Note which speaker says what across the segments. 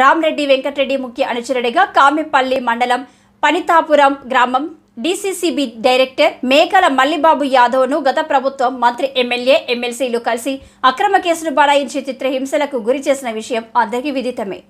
Speaker 1: రామ్రెడ్డి వెంకటరెడ్డి ముఖ్య అనుచరుడిగా కామెపల్లి మండలం పనితాపురం గ్రామం డీసీసీబీ డైరెక్టర్ మేకల మల్లిబాబు యాదవ్ను గత ప్రభుత్వం మంత్రి ఎమ్మెల్యే ఎమ్మెల్సీలు కలిసి అక్రమ కేసులు బడాయించి చిత్రహింసలకు గురి చేసిన విషయం అందరికీ విదితమే.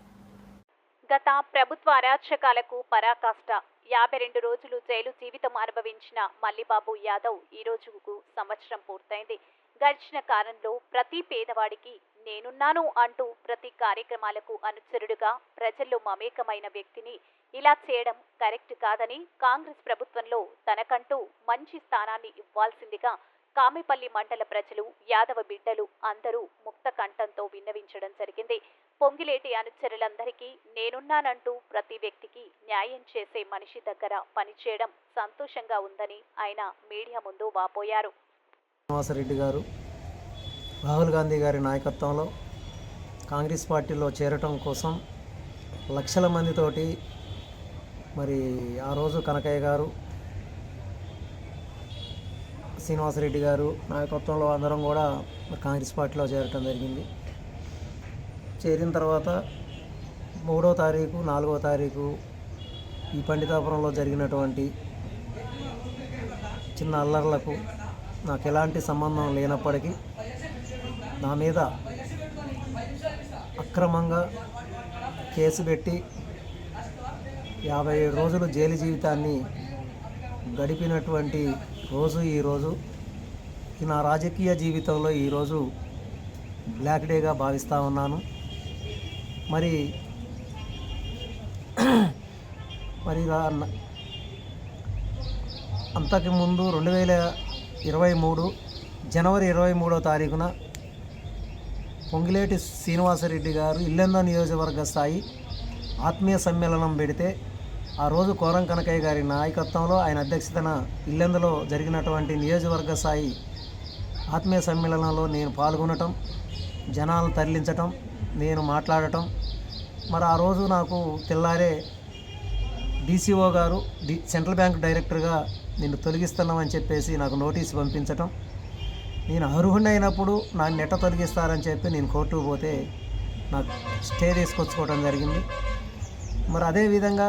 Speaker 2: గత ప్రభుత్వ అరాచకాలకు పరాకాష్ట. యాభై రెండు రోజులు జైలు జీవితం అనుభవించిన మల్లిబాబు యాదవ్ ఈ రోజుకు సంవత్సరం పూర్తయింది. గడిచిన కాలంలో ప్రతి పేదవాడికి నేనున్నాను అంటూ ప్రతి కార్యక్రమాలకు అనుచరుడుగా ప్రజల్లో మమేకమైన వ్యక్తిని ఇలా చేయడం కరెక్ట్ కాదని కాంగ్రెస్ ప్రభుత్వంలో తనకంటూ మంచి స్థానాన్ని ఇవ్వాల్సిందిగా కామెపల్లి మండల ప్రజలు యాదవ బిడ్డలు అందరూ ముక్త కంఠంతో విన్నవించడం జరిగింది. పొంగిలేటి అనుచరులందరికీ నేనున్నానంటూ ప్రతి వ్యక్తికి న్యాయం చేసే మనిషి దగ్గర పనిచేయడం సంతోషంగా ఉందని ఆయన మీడియా ముందు వాపోయారు.
Speaker 3: శ్రీనివాసరెడ్డి గారు రాహుల్ గాంధీ గారి నాయకత్వంలో కాంగ్రెస్ పార్టీలో చేరటం కోసం లక్షల మందితోటి మరి ఆ రోజు కనకయ్య గారు శ్రీనివాసరెడ్డి గారు నాయకత్వంలో అందరం కూడా కాంగ్రెస్ పార్టీలో చేరటం జరిగింది. చేరిన తర్వాత మూడో తారీఖు నాలుగో తారీఖు ఈ పండితాపురంలో జరిగినటువంటి చిన్న అల్లర్లకు నాకు ఎలాంటి సంబంధం లేనప్పటికీ నా మీద అక్రమంగా కేసు పెట్టి యాభై రోజులు జైలు జీవితాన్ని గడిపినటువంటి రోజు ఈరోజు నా రాజకీయ జీవితంలో ఈరోజు బ్లాక్ డేగా భావిస్తూ ఉన్నాను. మరి మరి అంతకుముందు అంతకు ముందు రెండు వేల ఇరవై మూడు జనవరి ఇరవై మూడో తారీఖున పొంగిలేటి శ్రీనివాసరెడ్డి గారు ఇల్లెంద నియోజకవర్గ స్థాయి ఆత్మీయ సమ్మేళనం పెడితే ఆ రోజు కోరం కనకయ్య గారి నాయకత్వంలో ఆయన అధ్యక్షతన ఇల్లెందులో జరిగినటువంటి నియోజకవర్గ స్థాయి ఆత్మీయ సమ్మేళనంలో నేను పాల్గొనటం జనాలు తరలించటం నేను మాట్లాడటం. మరి ఆ రోజు నాకు తెల్లారే డీసీఓ గారు డి సెంట్రల్ బ్యాంక్ డైరెక్టర్గా నిన్ను తొలగిస్తున్నామని చెప్పేసి నాకు నోటీస్ పంపించటం. నేను అర్హుడైనప్పుడు అయినప్పుడు నా నెట తొలగిస్తారని చెప్పి నేను కోర్టుకు పోతే నాకు స్టే తీసుకొచ్చుకోవడం జరిగింది. మరి అదేవిధంగా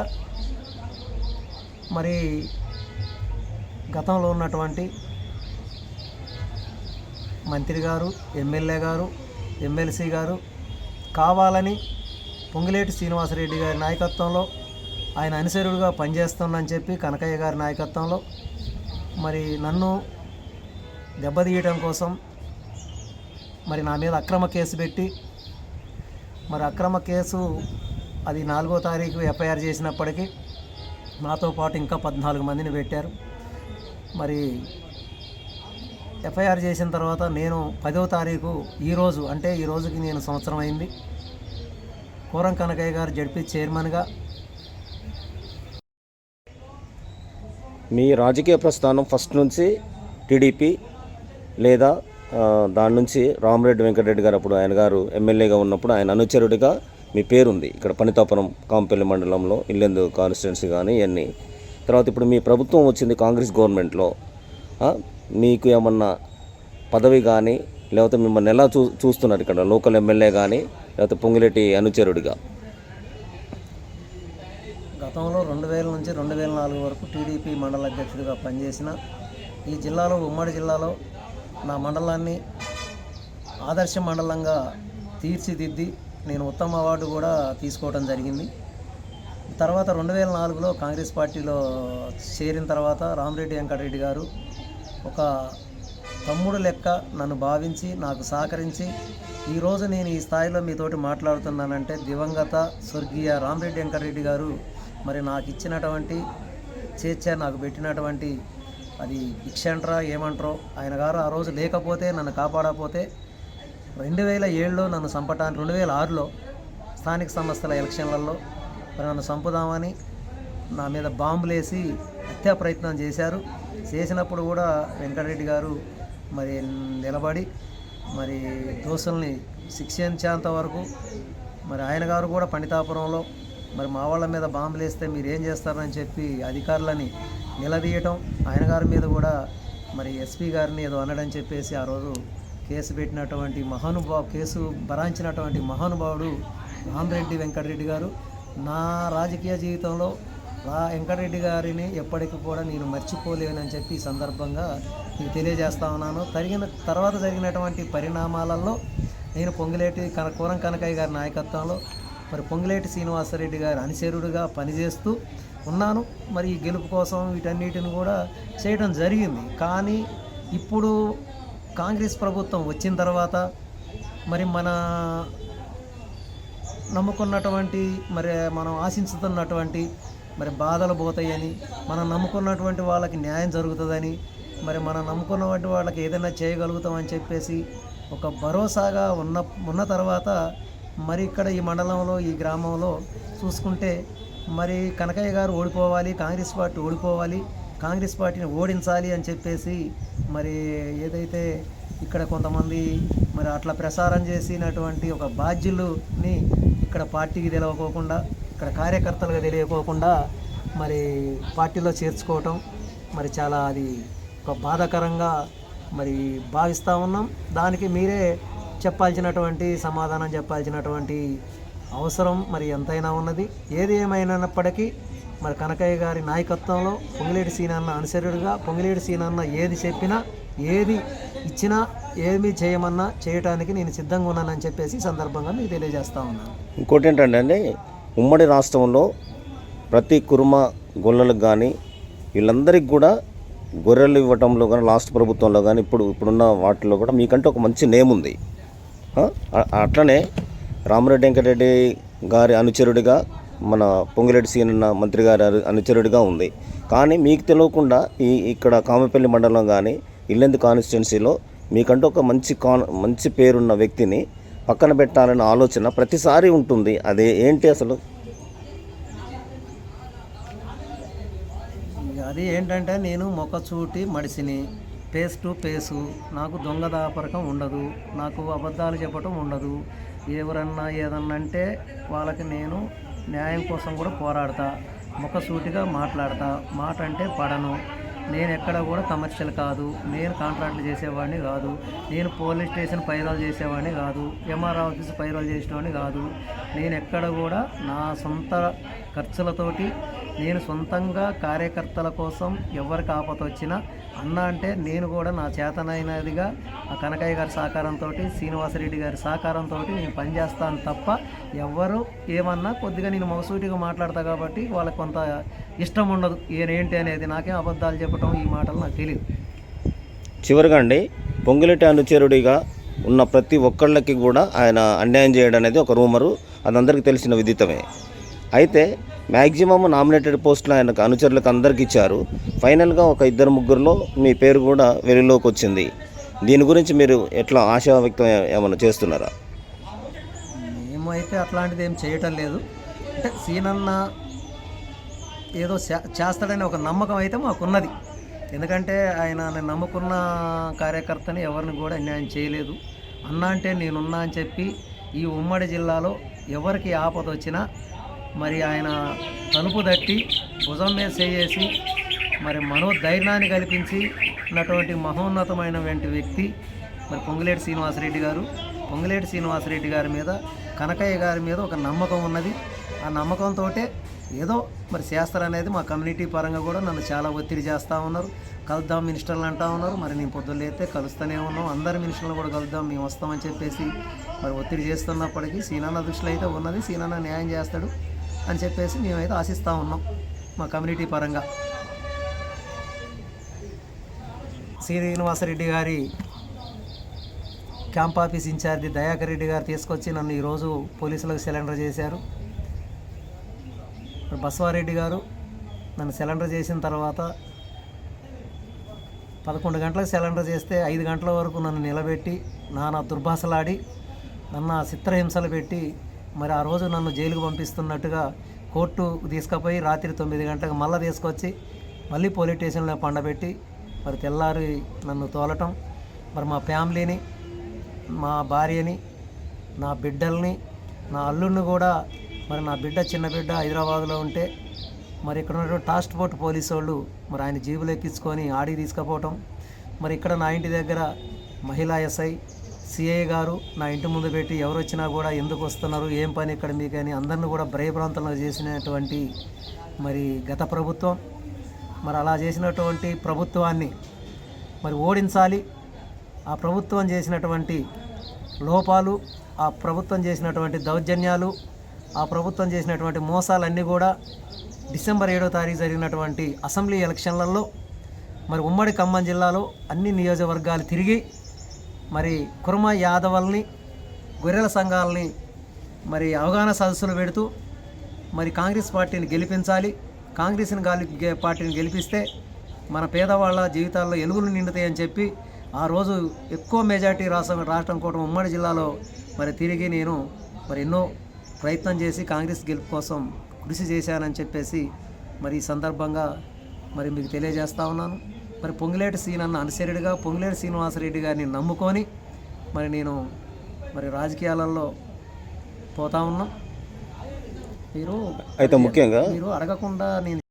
Speaker 3: మరి గతంలో ఉన్నటువంటి మంత్రి గారు ఎమ్మెల్యే గారు ఎమ్మెల్సీ గారు కావాలని పొంగిలేటి శ్రీనివాసరెడ్డి గారి నాయకత్వంలో ఆయన అనుసరుడుగా పనిచేస్తుందని చెప్పి కనకయ్య గారి నాయకత్వంలో మరి నన్ను దెబ్బతీయటం కోసం మరి నా మీద అక్రమ కేసు పెట్టి మరి అక్రమ కేసు అది నాలుగో తారీఖు ఎఫ్ఐఆర్ చేసినప్పటికీ నాతో పాటు ఇంకా పద్నాలుగు మందిని పెట్టారు. మరి ఎఫ్ఐఆర్ చేసిన తర్వాత నేను పదవ తారీఖు ఈరోజు అంటే ఈ రోజుకి నేను సంవత్సరం అయింది. కూరం కనకయ్య గారు జడ్పీ చైర్మన్గా.
Speaker 4: మీ రాజకీయ ప్రస్థానం ఫస్ట్ నుంచి టీడీపీ లేదా దాని నుంచి రామరెడ్డి వెంకటరెడ్డి గారు అప్పుడు ఆయన గారు ఎమ్మెల్యేగా ఉన్నప్పుడు ఆయన అనుచరుడిగా మీ పేరుంది. ఇక్కడ పనితాపురం కాంపల్లి మండలంలో ఇల్లెందు కాన్స్టిట్యున్సీ కానీ ఇవన్నీ తర్వాత ఇప్పుడు మీ ప్రభుత్వం వచ్చింది కాంగ్రెస్ గవర్నమెంట్లో. మీకు ఏమన్నా పదవి కానీ లేకపోతే మిమ్మల్ని ఎలా చూ చూస్తున్నారు ఇక్కడ లోకల్ ఎమ్మెల్యే కానీ లేకపోతే పొంగిరెడ్డి అనుచరుడిగా?
Speaker 3: గతంలో రెండు వేల నుంచి రెండు వేల నాలుగు వరకు టీడీపీ మండల అధ్యక్షుడిగా పనిచేసిన ఈ జిల్లాలో ఉమ్మడి జిల్లాలో నా మండలాన్ని ఆదర్శ మండలంగా తీర్చిదిద్ది నేను ఉత్తమ అవార్డు కూడా తీసుకోవడం జరిగింది. తర్వాత రెండు వేల నాలుగులో కాంగ్రెస్ పార్టీలో చేరిన తర్వాత రామరెడ్డి వెంకటరెడ్డి గారు ఒక తమ్ముడు లెక్క నన్ను భావించి నాకు సహకరించి ఈరోజు నేను ఈ స్థాయిలో మీతోటి మాట్లాడుతున్నానంటే దివంగత స్వర్గీయ రామరెడ్డి వెంకటరెడ్డి గారు మరి నాకు ఇచ్చినటువంటి చేర్చ నాకు పెట్టినటువంటి అది భిక్షంట్రా ఏమంటారో? ఆయన గారు ఆ రోజు లేకపోతే నన్ను కాపాడకపోతే రెండు వేల ఏడులో నన్ను చంపటానికి రెండు వేల ఆరులో స్థానిక సంస్థల ఎలక్షన్లలో మరి నన్ను చంపుదామని నా మీద బాంబులేసి హత్యా ప్రయత్నం చేశారు. చేసినప్పుడు కూడా వెంకటరెడ్డి గారు మరి నిలబడి మరి దోషుల్ని శిక్షించేంత వరకు మరి ఆయన గారు కూడా పండితాపురంలో మరి మా వాళ్ళ మీద బాంబులేస్తే మీరు ఏం చేస్తారని చెప్పి అధికారులని నిలదీయటం. ఆయన గారి మీద కూడా మరి ఎస్పీ గారిని ఏదో అనడని చెప్పేసి ఆ రోజు కేసు పెట్టినటువంటి మహానుభావ కేసు భరాంచినటువంటి మహానుభావుడు రామరెడ్డి వెంకటరెడ్డి గారు. నా రాజకీయ జీవితంలో రా వెంకటరెడ్డి గారిని ఎప్పటికీ కూడా నేను మర్చిపోలేనని చెప్పి ఈ సందర్భంగా నేను తెలియజేస్తా ఉన్నాను. తరిగిన తర్వాత జరిగినటువంటి పరిణామాలలో నేను పొంగిలేటి కన కూరం కనకయ్య గారి నాయకత్వంలో మరి పొంగిలేటి శ్రీనివాసరెడ్డి గారి అనుచరుడుగా పనిచేస్తూ ఉన్నాను. మరి ఈ గెలుపు కోసం వీటన్నిటిని కూడా చేయడం జరిగింది. కానీ ఇప్పుడు కాంగ్రెస్ ప్రభుత్వం వచ్చిన తర్వాత మరి మన నమ్ముకున్నటువంటి మరి మనం ఆశించుతున్నటువంటి మరి బాధలు పోతాయని మనం నమ్ముకున్నటువంటి వాళ్ళకి న్యాయం జరుగుతుందని మరి మనం నమ్ముకున్నటువంటి వాళ్ళకి ఏదైనా చేయగలుగుతామని చెప్పేసి ఒక భరోసాగా ఉన్న ఉన్న తర్వాత మరి ఇక్కడ ఈ మండలంలో ఈ గ్రామంలో చూసుకుంటే మరి కనకయ్య గారు ఓడిపోవాలి కాంగ్రెస్ పార్టీ ఓడిపోవాలి కాంగ్రెస్ పార్టీని ఓడించాలి అని చెప్పేసి మరి ఏదైతే ఇక్కడ కొంతమంది మరి అట్లా ప్రసారం చేసినటువంటి ఒక బాధ్యులని ఇక్కడ పార్టీకి తెలియకోకుండా ఇక్కడ కార్యకర్తలుగా తెలియకోకుండా మరి పార్టీలో చేర్చుకోవటం మరి చాలా అది ఒక బాధాకరంగా మరి భావిస్తూ ఉన్నాం. దానికి మీరే చెప్పాల్సినటువంటి సమాధానం చెప్పాల్సినటువంటి అవసరం మరి ఎంతైనా ఉన్నది. ఏది ఏమైనప్పటికీ మరి కనకయ్య గారి నాయకత్వంలో పొంగిలేటి సీనన్న అనుసరుడుగా పొంగిలేటి సీనన్న ఏది చెప్పినా ఏది ఇచ్చినా ఏమి చేయమన్నా చేయటానికి నేను సిద్ధంగా ఉన్నానని చెప్పేసి సందర్భంగా మీకు తెలియజేస్తా ఉన్నాను.
Speaker 4: ఇంకోటి ఏంటంటే అండి ఉమ్మడి రాష్ట్రంలో ప్రతి కుర్మ గొల్లలకు కానీ వీళ్ళందరికీ కూడా గొర్రెలు ఇవ్వటంలో కానీ లాస్ట్ ప్రభుత్వంలో కానీ ఇప్పుడు ఇప్పుడున్న వాటిలో కూడా మీకంటే ఒక మంచి నేమ్ ఉంది. అట్లనే రామరెడ్డి వెంకటరెడ్డి గారి అనుచరుడిగా మన పొంగిరెడ్డి సీనన్న మంత్రి గారి అనుచరుడిగా ఉంది. కానీ మీకు తెలియకుండా ఈ ఇక్కడ కామపల్లి మండలం కానీ ఇల్లెందు కాన్స్టిట్యున్సీలో మీకంటూ ఒక మంచి కాన్ మంచి పేరున్న వ్యక్తిని పక్కన పెట్టాలనే ఆలోచన ప్రతిసారి ఉంటుంది. అదే ఏంటి అసలు?
Speaker 3: అది ఏంటంటే నేను మొక్కచూటి మడిసిని ఫేస్ టు ఫేసు నాకు దొంగ దాపరకం ఉండదు నాకు అబద్ధాలు చెప్పటం ఉండదు ఎవరన్నా ఏదన్నా అంటే వాళ్ళకి నేను న్యాయం కోసం కూడా పోరాడతా ముఖసూటిగా మాట్లాడతా. మాట అంటే పడను. నేను ఎక్కడ కూడా కమర్షియల్ కాదు. నేను కాంట్రాక్ట్లు చేసేవాడిని కాదు. నేను పోలీస్ స్టేషన్ పైరోల్ చేసేవాడిని కాదు. ఎంఆర్ ఆఫీస్ పైరోల్ చేసేవాడిని కాదు. నేను ఎక్కడ కూడా నా సొంత ఖర్చులతోటి నేను సొంతంగా కార్యకర్తల కోసం ఎవరికి ఆపత వచ్చినా అన్న అంటే నేను కూడా నా చేతనైనదిగా ఆ కనకయ్య గారి సహకారంతో శ్రీనివాసరెడ్డి గారి సహకారంతో నేను పనిచేస్తాను తప్ప ఎవ్వరు ఏమన్నా కొద్దిగా నేను మగసూటిగా మాట్లాడతా కాబట్టి వాళ్ళకి కొంత ఇష్టం ఉండదు. ఏనేంటి అనేది నాకేం అబద్ధాలు చెప్పడం ఈ మాటలు నాకు తెలియదు
Speaker 4: చివరిగా అండి పొంగిరెడ్డి అనుచరుడిగా ఉన్న ప్రతి ఒక్కళ్ళకి కూడా ఆయన అన్యాయం చేయడం అనేది ఒక రూమరు. అది అందరికీ తెలిసిన విదితమే. అయితే మ్యాక్సిమం నామినేటెడ్ పోస్టులు ఆయనకు అనుచరులకు అందరికి ఇచ్చారు. ఫైనల్గా ఒక ఇద్దరు ముగ్గురులో మీ పేరు కూడా వెలుగులోకి వచ్చింది. దీని గురించి మీరు ఎట్లా ఆశా వ్యక్తం ఏమైనా చేస్తున్నారా?
Speaker 3: మేమైతే అట్లాంటిది ఏం చేయటం లేదు. అంటే సీనన్న ఏదో చే- చేస్తాడనే ఒక నమ్మకం అయితే మాకున్నది. ఎందుకంటే ఆయన నమ్ముకున్న కార్యకర్తని ఎవరిని కూడా అన్యాయం చేయలేదు. అన్న అంటే నేనున్నా అని చెప్పి ఈ ఉమ్మడి జిల్లాలో ఎవరికి ఆపద వచ్చినా మరి ఆయన తలుపు తట్టి భుజం మీద చేసి మరి మనోధైర్యాన్ని కల్పించి ఉన్నటువంటి మహోన్నతమైనటువంటి వ్యక్తి మరి పొంగులేటి శ్రీనివాసరెడ్డి గారు. పొంగులేటి శ్రీనివాసరెడ్డి గారి మీద కనకయ్య గారి మీద ఒక నమ్మకం ఉన్నది. ఆ నమ్మకంతో ఏదో మరి చేస్తారనేది మా కమ్యూనిటీ పరంగా కూడా నన్ను చాలా ఒత్తిడి చేస్తూ ఉన్నారు. కలుద్దాం మినిస్టర్లు అంటూ ఉన్నారు. మరి నేను పొద్దున్న అయితే కలుస్తూనే ఉన్నాం. అందరు మినిస్టర్లు కూడా కలుద్దాం మేము వస్తామని చెప్పేసి మరి ఒత్తిడి చేస్తున్నప్పటికీ సీనాన్న దృష్టిలో అయితే ఉన్నది. సీనాన్న న్యాయం చేస్తాడు. అని చెప్పేసి మేమైతే ఆశిస్తూ ఉన్నాం మా కమ్యూనిటీ పరంగా. శ్రీనివాసరెడ్డి గారి camp office in-charge Dayakar Reddy గారు తీసుకొచ్చి నన్ను ఈరోజు పోలీసులకు సిలిండర్ చేశారు. బస్వారెడ్డి బసవారెడ్డి గారు నన్ను సిలిండర్ చేసిన తర్వాత పదకొండు గంటలకు సిలిండర్ చేస్తే ఐదు గంటల వరకు నన్ను నిలబెట్టి నానా దుర్భాషలాడి నన్ను చిత్రహింసలు పెట్టి మరి ఆ రోజు నన్ను జైలుకు పంపిస్తున్నట్టుగా కోర్టు తీసుకుపోయి రాత్రి తొమ్మిది గంటలకు మళ్ళీ తీసుకొచ్చి మళ్ళీ పోలీస్ స్టేషన్లో పండబెట్టి మరి తెల్లారి నన్ను తోలటం. మరి మా ఫ్యామిలీని మా భార్యని నా బిడ్డల్ని నా అల్లుడిని కూడా మరి నా బిడ్డ చిన్న బిడ్డ హైదరాబాద్లో ఉంటే మరి ఇక్కడ ఉన్నటువంటి టాస్క్ పోలీసు వాళ్ళు మరి ఆయన జీబులు ఎక్కించుకొని ఆడి తీసుకుపోవటం. మరి ఇక్కడ నా ఇంటి దగ్గర మహిళా ఎస్ఐ సిఐ గారు నా ఇంటి ముందు పెట్టి ఎవరు వచ్చినా కూడా ఎందుకు వస్తున్నారు ఏం పని ఇక్కడ మీకు అని అందరిని కూడా భయభ్రాంతంలో చేసినటువంటి మరి గత ప్రభుత్వం. మరి అలా చేసినటువంటి ప్రభుత్వాన్ని మరి ఓడించాలి. ఆ ప్రభుత్వం చేసినటువంటి లోపాలు ఆ ప్రభుత్వం చేసినటువంటి దౌర్జన్యాలు ఆ ప్రభుత్వం చేసినటువంటి మోసాలన్నీ కూడా డిసెంబర్ ఏడో తారీఖు జరిగినటువంటి అసెంబ్లీ ఎలక్షన్లలో మరి ఉమ్మడి ఖమ్మం జిల్లాలో అన్ని నియోజకవర్గాలు తిరిగి మరి కుర్మ యాదవల్ని గొర్రెల సంఘాలని మరి అవగాహన సదస్సులు పెడుతూ మరి కాంగ్రెస్ పార్టీని గెలిపించాలి. కాంగ్రెస్ని గాలి పార్టీని గెలిపిస్తే మన పేదవాళ్ళ జీవితాల్లో ఎలుగులు నిండుతాయని చెప్పి ఆ రోజు ఎక్కువ మెజార్టీ రాష్ట్రం రాష్ట్రం కూడా ఉమ్మడి జిల్లాలో మరి తిరిగి నేను మరి ఎన్నో ప్రయత్నం చేసి కాంగ్రెస్ గెలుపు కోసం కృషి చేశానని చెప్పేసి మరి ఈ సందర్భంగా మరి మీకు తెలియజేస్తా ఉన్నాను. మరి పొంగిలేటి సీనన్న అనుసరుడిగా పొంగిలేటి శ్రీనివాసరెడ్డి గారిని నమ్ముకొని మరి నేను మరి రాజకీయాలలో పోతా ఉన్నాం. మీరు
Speaker 4: అయితే ముఖ్యంగా
Speaker 3: మీరు అడగకుండా నేను